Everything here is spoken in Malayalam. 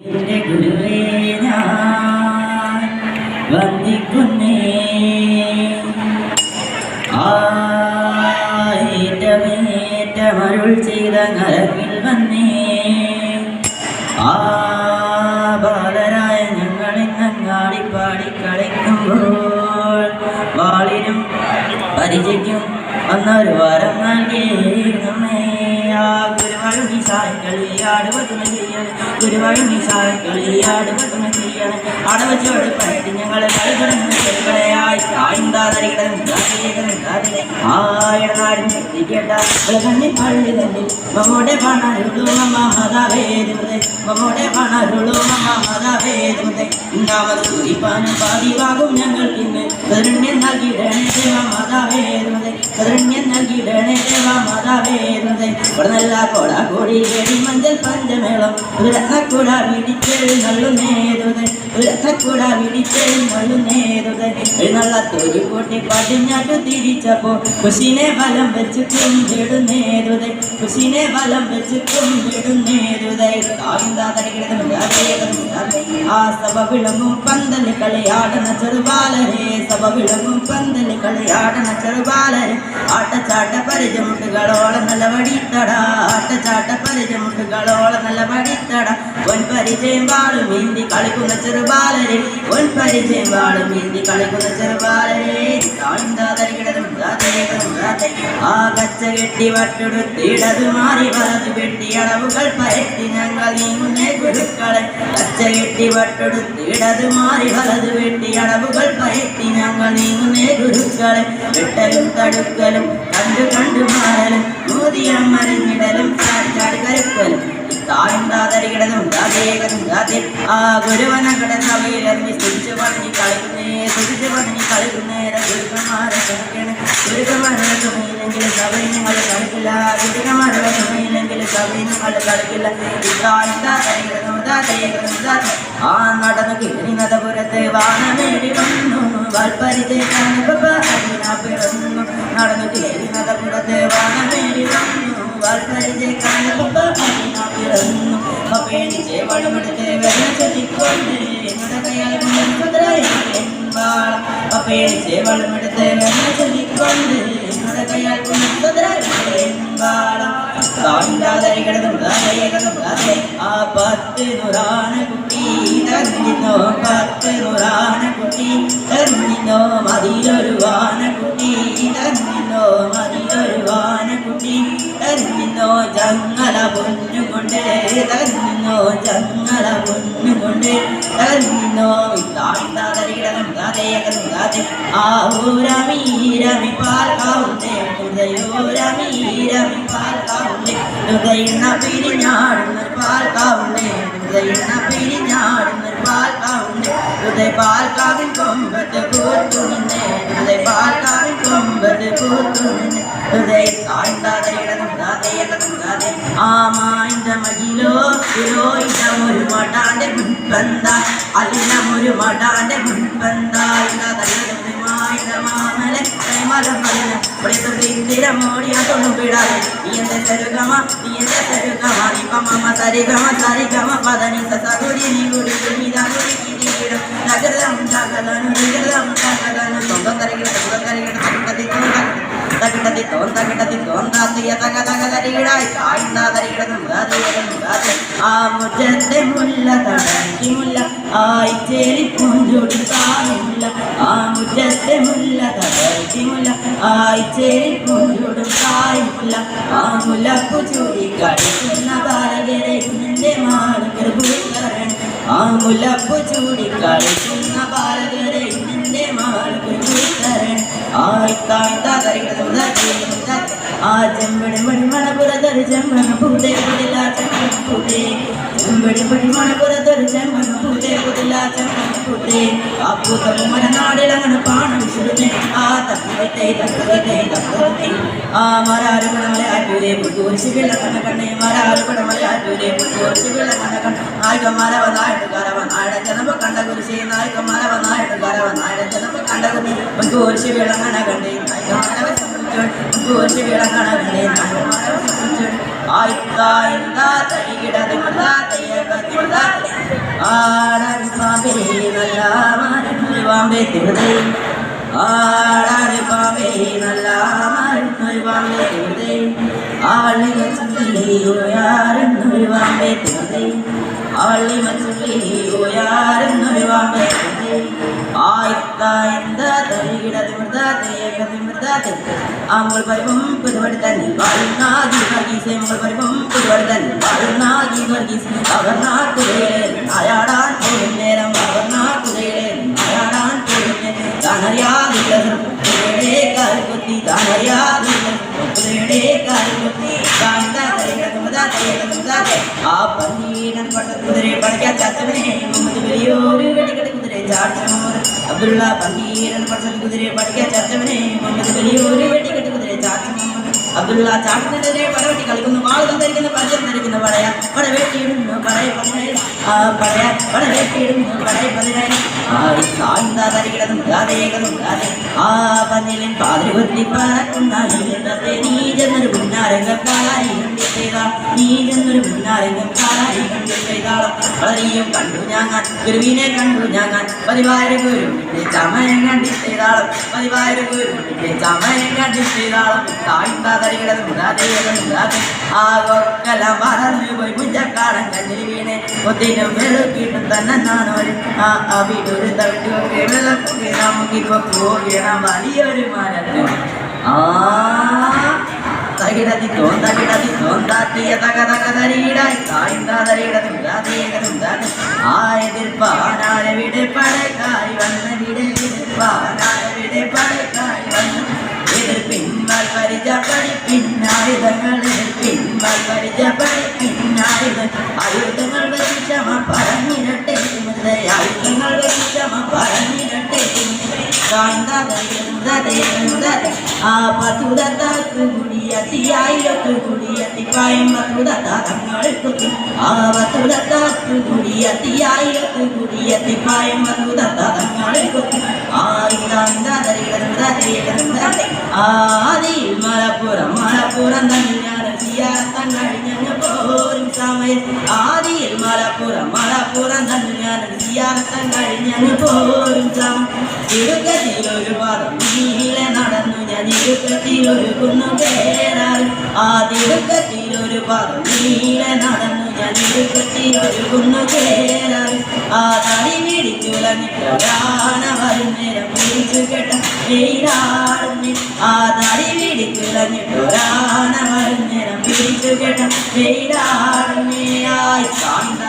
ഗുരുവേ ഞാൻ വന്ദിക്കുന്നേ. ആറ്റമേറ്റമരുൾ ചെയ്ത നരകിൽ വന്നേ. ആ ബാലരായ ഞങ്ങളിങ്ങാടി പാടി കളിക്കുമ്പോൾ വാളിനും പരിചയ്ക്കും വന്നൊരു വരം നൽകി. നമ്മേ ആ ഗുരുവായൂർ സായക്കളിയാട് പറ്റുന്ന ചെയ്യാണ് ഗുരുവായൂർ സായക്കളിയാട് പറ്റുന്ന ചെയ്യാണ് അടവച്ചോട് പറ്റി ഞങ്ങളെ കളിക്കണം ഞങ്ങൾ പിന്നെ കരുണ്യം നൽകിയിടണേ ദേവ മതാവേദുമതേ കരുണ്യം ഇവിടെ നല്ല കോടി കേടി മഞ്ചൽ പഞ്ചമേളം ഒരു രത്നക്കൂട പിടിച്ചെഴു നല്ല നേതുതേ ഒരു രത്നക്കൂട പിടിച്ചെഴു നല്ല നേതുതേ ഒരു നല്ല തൊലി കൂട്ടി പടിഞ്ഞാട്ടു തിരിച്ചപ്പോ കുശിനെ ബലം വെച്ച് കുമ്പിടുന്നേതുതേ കുശിനെ ബലം വെച്ച് കുമ്പിടുന്നേതുതേ ആ സഭ വിളങ്ങും പന്തൽ കളിയാടുന്ന ചെറുബാലരെ സഭ വിളങ്ങും പന്തൽ കളിയാടുന്ന ചെറുബാലരെ ആട്ടച്ചാട്ട പരിചമുട്ടുകളോളം നല്ല വടിത്തട ആട്ടച്ചാട്ട പരിചമുട്ടുകളോളം നല്ല വടിത്തട ഒൻ പരിചയം വാളും ഇന്തി കളിക്കുന്ന ചെറുബാലരെ ഒൻ പരിചയം വാളും ഇന്തി കളിക്കുന്ന ചെറുബാലരെ താഴ്ந்தாതരികിടതും ആ കച്ച കെട്ടി വട്ടെടുത്തിടതു മാറി വലതു വെട്ടി അളവുകൾ പരത്തി ഞങ്ങൾ നീങ്ങുന്നേ ഗുരുക്കളെ കച്ച വട്ടെടുത്ത് ഇടത് മാറി വലത് വെട്ടി അളവുകൾ പയറ്റി ഞങ്ങൾ നീങ്ങുന്നേ ഗുരുക്കളെ. വെട്ടലും തടുക്കലും കണ്ടു കണ്ടു മാറലും. മോദിയം മറിഞ്ഞിടലും ചാടി കരുക്കലും താഴുണ്ടാതരികിടന്ന് ഉണ്ടാതേകുണ്ടാതെ ആ ഗുരുവന കിടന്നവയിലറിഞ്ഞ് സ്തുതിച്ചു വാനമേടി വന്നു. വൽപ്പരിചയിക്കാൻ പിറന്നു നടന്നു കിരിനതപുരത്ത് വാനമേടി വന്നു വൽപ്പരിചയിക്കാൻ പിറന്നു അപ്പേണിച്ച് വളുമെടുത്ത് വെള്ളം ചൊല്ലിക്കൊണ്ട് എന്നോട് കയ്യാൽ കൊണ്ടുവാള അപ്പേണിച്ച് വളുമെടുത്ത് വെള്ളം ചൊല്ലിക്കൊണ്ട് എന്നോട് കയ്യാൽ കൊണ്ടുവാള ആ പത്ത് നൂറാന കുട്ടി തന്നിന്നോ പത്ത് നൂറാന കുട്ടി തന്നിന്നോ മതിലൊരു വാനക്കുട്ടി കുട്ടി തന്നിന്നോ മതിലൊരു വാനക്കുട്ടി കുട്ടി തന്നിന്നോ ചങ്ങല പൊന്നുകൊണ്ട് തന്നിന്നോ ചങ്ങല പൊന്നുകൊണ്ട് തന്നിന്നോ ഇതായിതാതരികിടകം ഗാതേയകം ഗാതേ ആ ഊരമീ രമി പാൽക്കാവുന്നേ ഹൃദയോരമീ രമി പാൽക്കാവുന്നേ ഹൃദയണ പിരിഞ്ഞാടുന്ന പാൽക്കാവുന്നേ. ഹൃദയണ പിരിഞ്ഞാടുന്ന പാൽക്കാവുന്നേ. ഹൃദയ പാൽക്കാവിൻ കൊമ്പത്ത് பூத்துகின்றேன் அதை பார்த்தால் கொம்பது பூத்துகின்றேன் இதை தாழ்ந்தாதே இடதும் தாதே இடதும் தாதே ஆமா இந்த மகிலோ இதோ இந்த ஒரு மாட்டாண்டே முன் வந்தா அல்ல ஒரு மாட்டாண்டே முன் வந்தா இல்லாத மாமலை மரம் படைத்தொரு இந்திரமோடியா சொல்லும் விடாது இந்த சருகமா? இந்த சருகமா? இப்பமாமா சரிகமா? சரிகமா? நகரம் തകിടതി തോൻ തകിടതി തോൻ താത്തിയ തക തക തരികിടായി താഴ്ന്ന ആ മുറ്റത്തെ മുല്ല ആയി ചേരി പൂഞ്ചൊടി താമുല്ല ആ മുറ്റത്തെ മുല്ല ആയി ചേരി പൂഞ്ചൊടും ആ മുല്ലപ്പു ചൂടി കളിക്കുന്ന ബാലകരെ നിന്റെ ഭൂതരൻ ആ മുല്ലപ്പു ചൂടി കളിക്കുന്ന ബാലകരെ നിന്റെ മാളുകൾ ഭൂതരൻ ആയി താഴ്ത്ത ആ ചെമ്പടി മണിമണപുരത്തൊരു ചെമ്പന പൂതേ പുതില ചെമ്പന പൂതേ ചെമ്പടി മണിമണപുരത്തൊരു ചെമ്പന പൂതേ പുതില ചെമ്പന പൂതേ പൂതം മരനാടിലങ്ങനെ പാണം വിശുദ്ധേ ആ തക്കത്തെ തക്കത്തെ തക്കത്തെ ആ മരാരു പടമലെ ആറ്റൂരെ പുട്ടൂരിച്ച് വിളക്കണ കണ്ണേ മരാരു പടമലെ ആറ്റൂരെ പുട്ടൂരിച്ച് വിളക്കണ കണ്ണ നായിക മരവനായിട്ട് കരവനായുടെ ജനപ കണ്ട കുരിശി നായിക ആരാധന കണ്ടതിന് നമുക്ക് ഓർച്ച വേള കാണാകണ്ടേ മാനവ സംബന്ധിച്ചോൾ നമുക്ക് ഓർച്ച വേള കാണാകണ്ടേ മാനവ സംബന്ധിച്ചോൾ ആയിത്താ എന്താ തടികിടാതെ ആടാറിപ്പാമ്പേ നല്ല മാറിപ്പാമ്പേ തിരുതേ. ആടാറിപ്പാമ്പേ നല്ല മാറിപ്പാമ്പേ തിരുതേ. ആളി മച്ചുള്ളിയോയാരെന്നൊരു வாய்ந்தாதை இடது விடுதாதை ஏகதை விடுதாதை அவங்கள் பரிவம் புதுவடுதன் வாழ்நாதி வர்கீசை உங்கள் பரிவம் புதுவடுதன் வாழ்நாதி வர்கீசை அவர் நான் புதையிலேன் அயாடான் போடும் நேரம் அவர் நான் புதையிலேன் அயாடான் போடும் நேரம் தானறியாது புதையிலே கருப்பத்தி தானறியாது புதையிலே கருப்பத்தி காய்ந்தாதை இடது முதாதை இடது முதாதை ஆ பன்னீரன் குதிரை படைக்க தத்துவனே வெளியோரு வெடிக்கட்டு குதிரை சாட்சம் അബ്ദുള്ള പടച്ച കുതിരയെ പഠിക്കാൻ ചത്തവനെ മുഹമ്മദ് വലിയൊരു വെടിക്കെട്ട് കുതിരയെ ചാടിച്ചു അബ്ദുള്ള ചാട്ടിനെതിരെ പടവെട്ടി കളിക്കുന്നു. വാളുകൾ ധരിക്കുന്ന പരിചയം ധരിക്കുന്നു പടയ. പട വെട്ടിയിടുന്നു പടയ പതിനായിരം. പടയ പട വെട്ടിയിടുന്നു പടയ പതിനായിരം. സാന്ത തരികിടതും ഗാതേകതും ഗാതെ ആ പന്നിലിൻ പാതിരി കുത്തി പറക്കുണ്ടായി ഇന്നത്തെ നീ ചെന്നൊരു കണ്ടി ഗുരുവിനെ കണ്ടു ഞാങ്ങാൻ. പതിവായ ഗുരുവിന്റെ ചമയം കണ്ടി ചെയ്താളം ഗുരുവിന്റെ ചമയം കണ്ടി ചെയ്താളം താഴ്ന്ന ആ മറന്നു പോയി പുഞ്ചക്കാടൻ കണ്ണിൽ വീണെ. ഒത്തിനും വെളുക്കിട്ടും തന്നെ നാണോര് ആ അവിടൊരു തവിട്ടൊക്കെ വിളക്കൊക്കെ നമുക്കിപ്പോ പോകണം. വലിയൊരു മരത്ത് ആ തകിടതി തോന്തകിടതി തോന്താത്തിയ തക തക തരീടായി താഴ്ന്നതരീടതും ഗാതേകതും ഗാതെ ആ എതിർപ്പാനാരവിടെ പടക്കായി വന്ന വിടെ എതിർപ്പാനാരവിടെ പടക്കായി വന്ന എതിർപ്പിന്മാർ പരിചപടി പിന്നായുധങ്ങൾ എതിർപ്പിന്മാർ പരിചപടി പിന്നായുധ ആയുധങ്ങളുടെ ക്ഷമ പറഞ്ഞിരട്ടെ ആയുധങ്ങളുടെ ക്ഷമ പറഞ്ഞിരട്ടെ ആ പത്തുതത്താക്ക് കുടിയത്തിയായിരത്ത് കുടിയത്തിപ്പായം പത്തുതത്താങ്ങൾക്ക് ആ പത്തുതത്താക്ക് കുടിയത്തിയായിരത്ത് കുടിയത്തിപ്പായം പത്തുതത്താങ്ങൾക്ക് ആദിയിൽ മലപ്പുറം മലപ്പുറം തന്നെയാണ് സിയാറത്തം കഴിഞ്ഞ പോരും സമയം ആദിയിൽ മലപ്പുറം മലപ്പുറം തന്നെയാണ് സിയാറത്തം കഴിഞ്ഞ പോരും സമയം ഇരുക്കത്തിൽ ഒരു പദം നടന്നു ഞാൻ ഇരുക്കത്തിൽ ഒരു കുന്നു കേറാറ് ആ തിരുക്കത്തിൽ ഒരു നീലെ നടന്നു ഞാൻ ഇരുക്കത്തിൽ ഒരു കുന്നു കേറാറ് ആ തടി പിടിച്ചുലഞ്ഞിട്ട് പ്രാണ വരുന്നേരം പിടിച്ചു കേട്ട വെയിലാടുന്നേ ആ തടി പിടിച്ചുലഞ്ഞിട്ട് പ്രാണ വരുന്നേരം പിടിച്ചു കേട്ട വെയിലാടുന്നേ ആയി കാണുന്ന